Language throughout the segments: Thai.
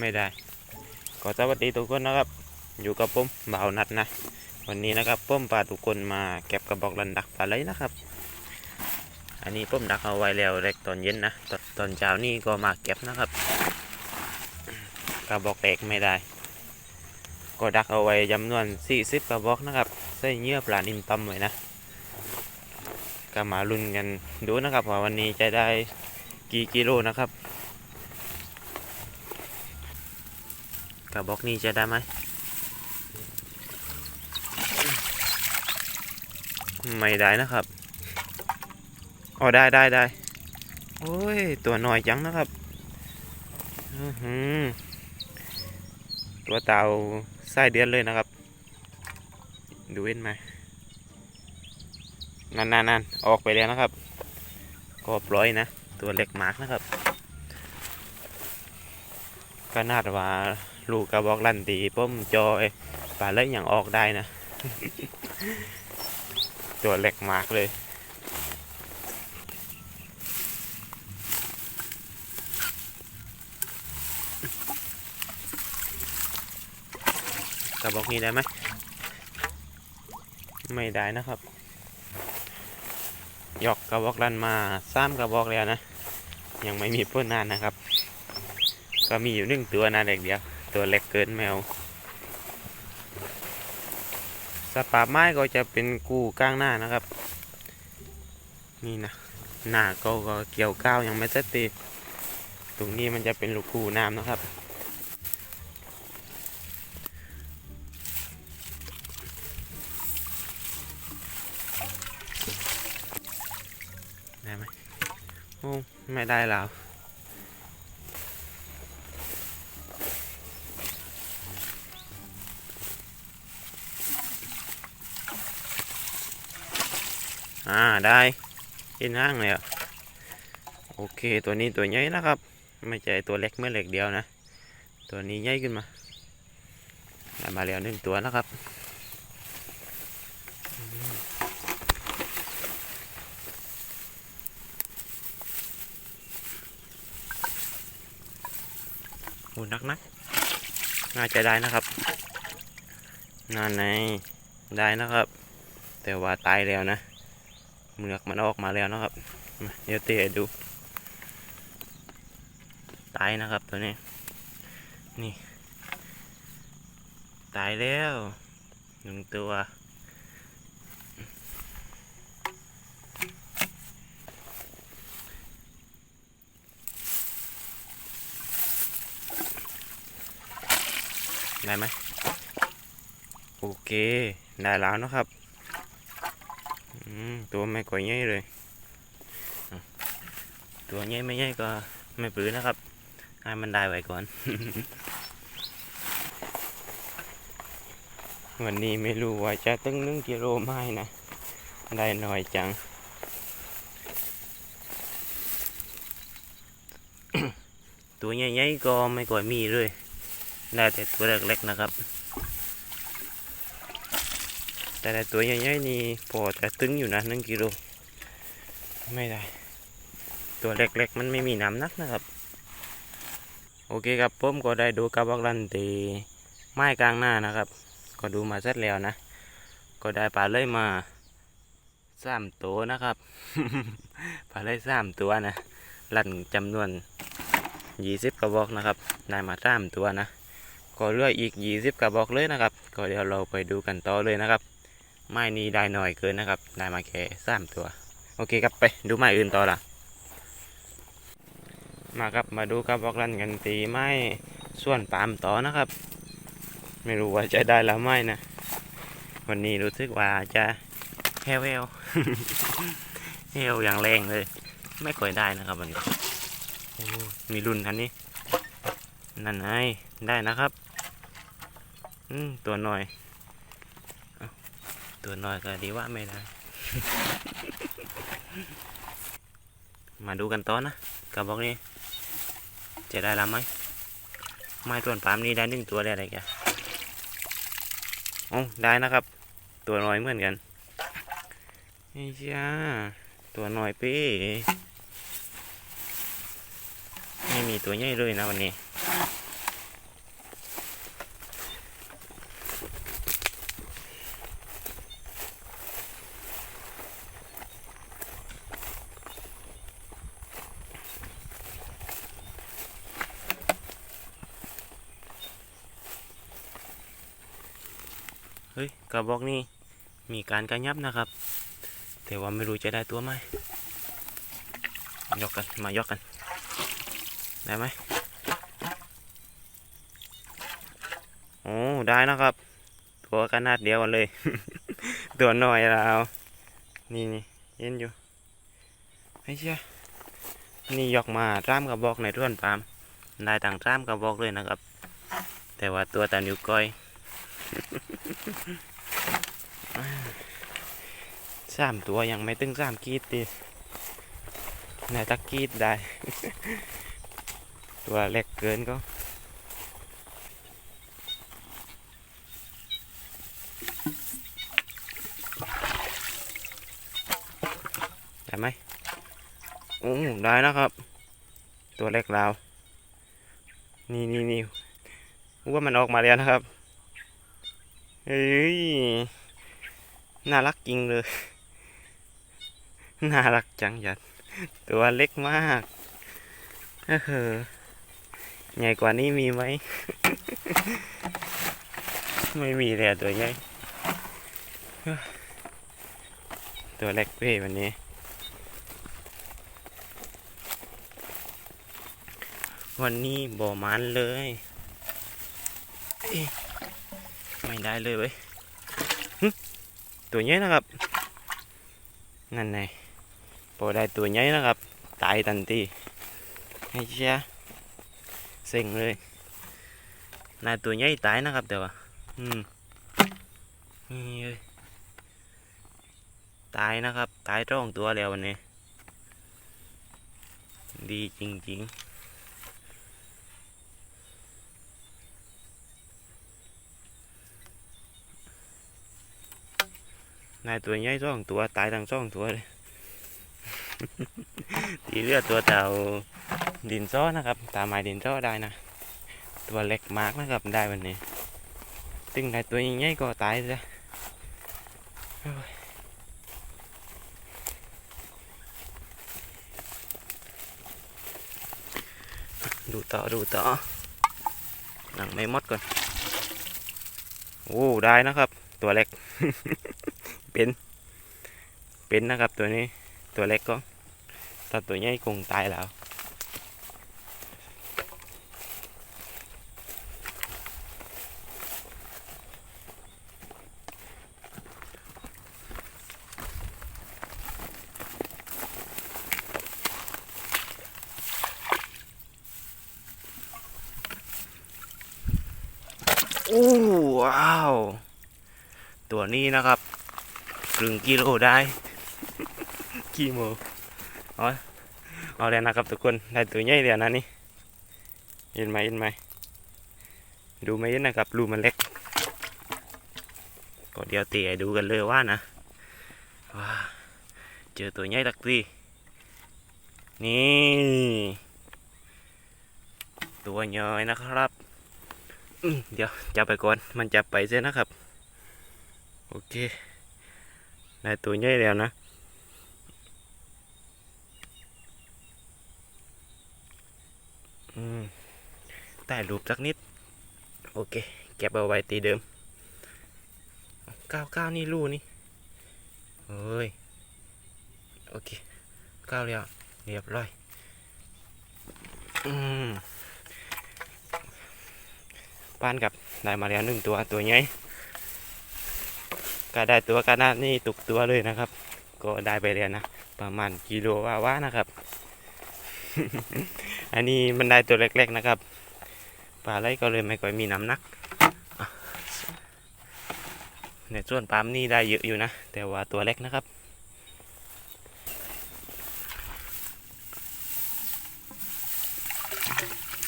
ไม่ได้ก็สวัสดีทุกคนนะครับ อยู่กับผมบ่าวนัดนะ วันนี้นะครับผมพาทุกคนมาเก็บกระบอกลันดักปลาไหลนะครับ อันนี้ผมดักเอาไว้แล้วเล็กตอนเย็นนะตอนตอนเช้านี่ก็มาเก็บนะครับ กระบอกแตกไม่ได้ ก็ดักเอาไว้จำนวน40กระบอกนะครับใส่เนื้อปลานินตำไว้นะก็มาลุ้นกันดูนะครับว่าวันนี้จะได้กี่กิโลนะครับ กระบอกนี้จะได้ไหมไม่ได้นะครับอ๋อได้ได้ได้โอ้ย ตัวน้อยจังนะครับอื้อหือตัวเต่าไส้เดือนเลยนะครับ ดูเห็นไหมนั่นนั่นนั่นออกไปแล้วนะครับ ก็ปล่อยนะ ตัวเล็กมากนะครับ ก็น่าจะว่า ลูกกระบอกลั่นตีป้มจอยปลาเล่อย่างออกได้นะ ตัวเล็กมากเลยกระบอกนี้ได้ไหมไม่ได้นะครับหยอกกระบอกลันมาซ้ำกระบอกแล้วนะ ยังไม่มีพ้นนานนะครับ ก็มีอยู่หนึ่งตัวนะเด็กเดียว ตัวเล็กเกินแมวสปาไม้ก็จะเป็นกูก้างหน้านะครับ นี่นะหน้าก็ก็เกี่ยวก้าวยังไม่เสร็จตีตรงนี้มันจะเป็นลูกกูน้ำนะครับได้ไหมโอ้ไม่ได้แล้ว อ่าได้กินห้างเลยอะโอเคตัวนี้ตัวใหญ่นะครับ ไม่ใช่ตัวเล็กเมื่อเล็กเดียวนะ ตัวนี้ใหญ่ขึ้นมาได้มาแล้วหนึ่งตัวนะครับอืมโอ้นักนักน่าจะได้นะครับนั่นไงได้นะครับ แต่ว่าตายแล้วนะ เหมือกมันออกมาแล้วนะครับเดี๋ยวเตะดู ตายนะครับตัวนี้ นี่ ตายแล้วหนึ่งตัวได้ไหมโอเค ได้แล้วนะครับ ตัวไม่ก่อยใหญ่เลย ตัวใหญ่ไม่ใหญ่ก็ไม่ปื้อนะครับ ให้มันได้ไว้ก่อน วันนี้ไม่รู้ว่าจะตึ้งหนึ่งกิโลไหมนะ ได้หน่อยจังตัวใหญ่ๆก็ไม่ก่อยมีเลย ได้แต่ตัวเล็กๆนะครับ แต่ละตัวใหญ่ๆนี่พอจะตึงอยู่นะหนึ่งกิโลไม่ได้ ตัวเล็กๆมันไม่มีน้ำนักนะครับ โอเคครับผมก็ได้ดูกระบอกลันตีไม้กลางหน้านะครับ ก็ดูมาเสร็จแล้วนะ ก็ได้ปลาเลยมาสามตัวนะครับปลาเลยสามตัวนะลั่นจำนวนยี่สิบกระบอกนะครับ ได้มาสามตัวนะก็เลืออีกยี่สิบกระบอกเลยนะครับ ก็เดี๋ยวเราไปดูกันต่อเลยนะครับ ไม้นี้ได้หน่อยเกินนะครับ ได้มาแค่สามตัว โอเคครับไปดูไม้อื่นต่อละมาครับมาดูกระบอกลันกันตีไม้ส่วนปามต่อนะครับ ไม่รู้ว่าจะได้แล้วไม่นะ วันนี้รู้สึกว่าจะแฮวแฮวแฮวอย่างแรงเลย ไม่ค่อยได้นะครับวันนี้มีรุ่นทันนี้นั่นไงได้นะครับ อืมตัวหน่อย ตัวน้อยก็ดีว่าไม่ได้ มาดูกันต่อนะกระบอกนี้ จะได้ล้วไหมไม้ต้นปามนี้ได้หนึ่งตัวได้อะไรแกโอ้ได้นะครับ ตัวน้อยเหมือนกันไอ้จ้าตัวน้อยเป้ไม่มีตัวใหญ่เลยนะวันนี้ กระบอกนี้มีการกระยับนะครับ แต่ว่าไม่รู้จะได้ตัวไหมยกกันมายกกัน ได้ไหมโอ้ได้นะครับ ตัวขนาดเดียวกันเลย ตัวน้อยแล้วนี่นี่เย็นอยู่ไอ้เชี่ยนี่ยกมาร่ามกระบอกในท่วนปามได้ต่างร่ามกระบอกเลยนะครับ แต่ว่าตัวตานิ้วก้อย สามตัวยังไม่ตึงสามกีดดิในตะกีดได้ ตัวเล็กเกินก็ได้ไหมโอ้ได้นะครับ ตัวเล็กเราวนี่นี่นี่ว่ามันออกมาแล้วนะครับ เฮ้ย น่ารักจริงเลย น่ารักจังหยัด ตัวเล็กมากเออใหญ่กว่านี้มีไหม ไม่มีเลยตัวใหญ่ ตัวเล็กเว้ยวันนี้ วันนี้บ่อมันเลย ไม่ได้เลยเว้ยตัวใหญ่นะครับ นั่นไง พอได้ตัวใหญ่นะครับ ตายทันทีไอ้เชียเซ็งเลยนายตัวใหญ่ตายนะครับแต่ว่าอืมนี่เลยตายนะครับ ตายร่องตัวแล้ววันนี้ ดีจริงๆนายตัวใหญ่ร่องตัวตายทั้งสองตัวเลย ตีเลือดตัวเต่าดินซ้อนะครับ ตามไม้ดินซ้อได้นะ ตัวเล็กมากนะครับได้วันนี้ซึ่งนายตัวใหญ่ก็ตายซะดูต่อดูต่อหนังไม่มดก่อนโอ้ได้นะครับ ตัวเล็ก เป็น เป็นนะครับตัวนี้ ตัวเล็กก็ถ้าตัวใหญ่คงตายแล้วโอ้ว้าว ตัวนี้นะครับครึ่งกิโลได้ กี่โมเอาเอาเลยนะครับทุกคนได้ตัวใหญ่เลยนะนี่เห็นไหมเห็นไหมดูไหมนะครับรูมันเล็กก็เดี๋ยวเตีให้ดูกันเลยว่านะว้าเจอตัวใหญ่ตักทีนี่ตัวใหญ่นะครับเดี๋ยวจับไปก่อนมันจับไปเสียนะครับ โอเคได้ตัวใหญ่แล้วนะ อืม ใต้รูปสักนิด โอเค เก็บเอาไว้ตีเดิมเก้าเก้านี่รูนี่เฮ้ย โอเคเก้าแล้วเรียบร้อย อืมปานกับได้มาแล้วหนึ่งตัวตัวใหญ่ก็ได้ตัวขนาดนี้ตุกตัวเลยนะครับ ก็ได้ไปแล้วนะ ประมาณกิโลว่าว่านะครับ อันนี้มันได้ตัวเล็กๆนะครับปลาไหลก็เลยไม่ค่อยมีน้ำหนักในส่วนปลามนี่ได้เยอะอยู่นะ แต่ว่าตัวเล็กนะครับ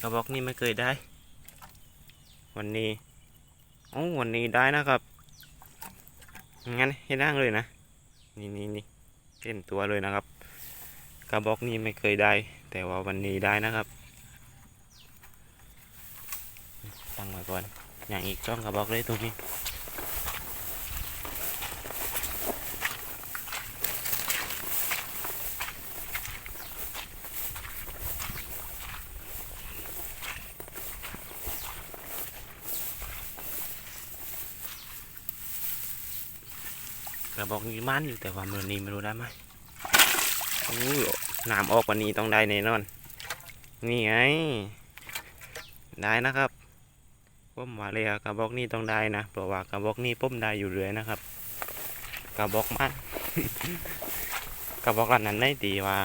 กระบอกนี่ไม่เคยได้ วันนี้โอ้วันนี้ได้นะครับ งั้นให้นั่งเลยนะ นี่นี่นี่เต็มตัวเลยนะครับ กระบอกนี้ไม่เคยได้ แต่ว่าวันนี้ได้นะครับ ตั้งไว้ก่อน อย่างอีกช่องกระบอกเลยตรงนี้กระบอกนี้มันอยู่แต่ว่ามือนี้ไม่รู้ได้ไหมโอ้ย น้ำออกวันนี้ต้องได้แน่นอน นี่ไง ได้นะครับผมว่าเลยอะกระบอกนี้ต้องได้นะเพราะว่ากระบอกนี้ผมได้อยู่เรื่อยนะครับ กระบอกมันกระบอกหลันนั้นได้ดีว่า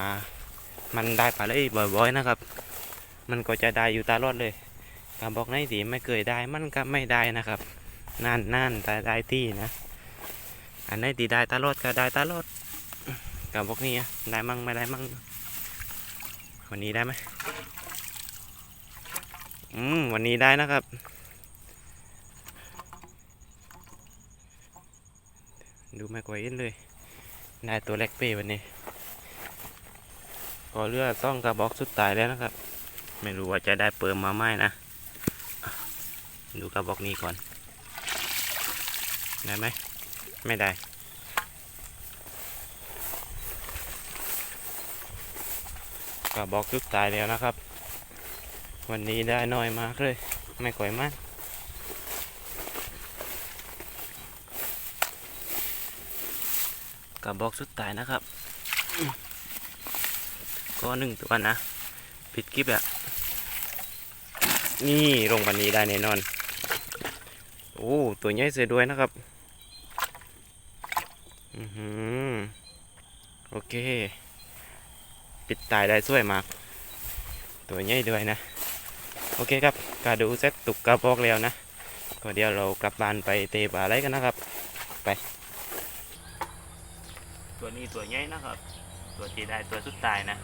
มันได้ปลาเลยบ่อยๆนะครับ มันก็จะได้อยู่ตลอดเลยกระบอกไหนดีไม่เคยได้มันก็ไม่ได้นะครับนั่นนั่นแต่ได้ที่นะอันไหนดีได้ตลอดก็ได้ตลอดกระบอกนี้ได้มั่งไม่ได้มั่ง วันนี้ได้ไหมอืม วันนี้ได้นะครับ ดูไม่กว่าอินเลย ได้ตัวเล็กเป้วันนี้ก็เลือดซ่องกระบอกสุดตายแล้วนะครับ ไม่รู้ว่าจะได้เปิมมาไหมนะ ดูกระบอกนี้ก่อน ได้ไหม ไม่ได้ กระบอกสุดตายแล้วนะครับ วันนี้ได้น้อยมากเลย ไม่ก่อยมากกระบอกสุดท้ายนะครับ ก็หนึ่งตัวนะปิดคลิปอะนี่ลงวันนี้ได้แน่นอน โอ้ตัวใหญ่เสียด้วยนะครับ อือหือ โอเค ปิดตายได้สวยมาก ตัวใหญ่ด้วยนะ โอเคครับกาดูเซตตุกกระบอกแล้วนะก็เดี๋ยวเรากลับบ้านไปเตะปลาอะไรกันนะครับ ไป ตัวนี้ตัวใหญ่นะครับ ตัวที่ได้ตัวสุดท้ายนะ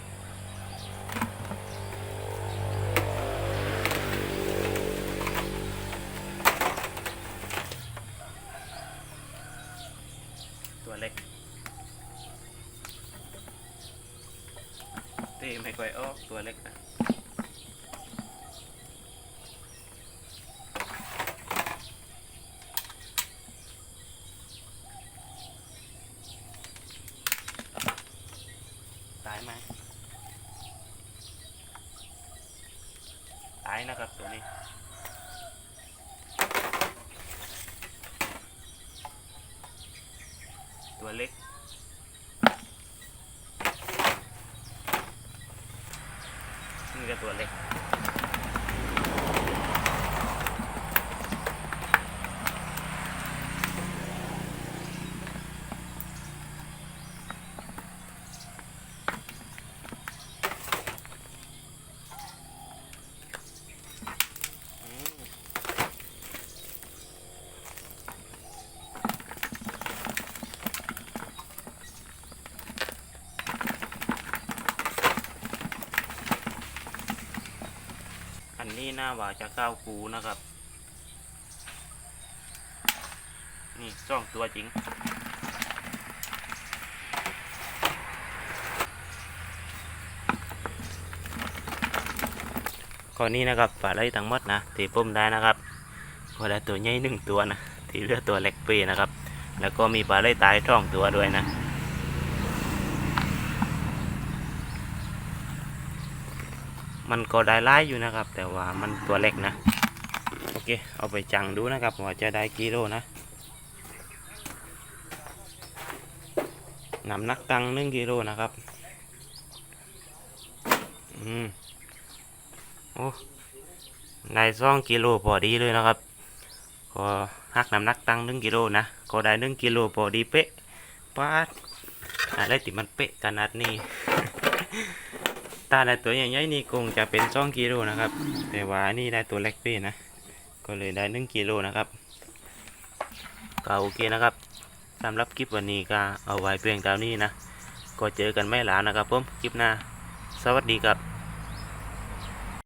ตีไม่ค่อยออกตัวเล็กนะ ตายไหมตายนะครับตัวนี้ ตัวเล็ก นี่ก็ตัวเล็ก อั หน้าว่าจะก้าวกูนะครับ นี่ซ่องตัวจริงข้อนนี้นะครับปลาไหลทั้งหมดนะที่ผมได้นะครับก็ได้ตัวใหญ่หนึ่งตัวนะที่เหลือตัวเล็กปีนะครับ แล้วก็มีปลาไหลตายช่องตัวด้วยนะ มันก็ได้ไล่อยู่นะครับ แต่ว่ามันตัวเล็กนะ โอเค เอาไปจังดูนะครับว่าจะได้กิโลนะน้ำหนักตังหนึ่งกิโลนะครับ อืม โอ้ได้สองกิโลพอดีเลยนะครับ ก็หักน้ำหนักตังหนึ่งกิโลนะ ก็ได้หนึ่งกิโลพอดีเป๊ะปาดอะไรติมันเป๊ะขนาดนี้้าได้ตัวใหญ่ๆนี่คงจะเป็นสองกิโลนะครับ แต่ว่านี่ได้ตัวเล็กเป้นะ ก็เลยได้หนึ่งกิโลนะครับ ก็โอเคนะครับสำหรับคลิปวันนี้ก็เอาไว้เพียงเท่านี้นะ ก็เจอกันไม่หลานะครับผมคลิปหน้า สวัสดีครับ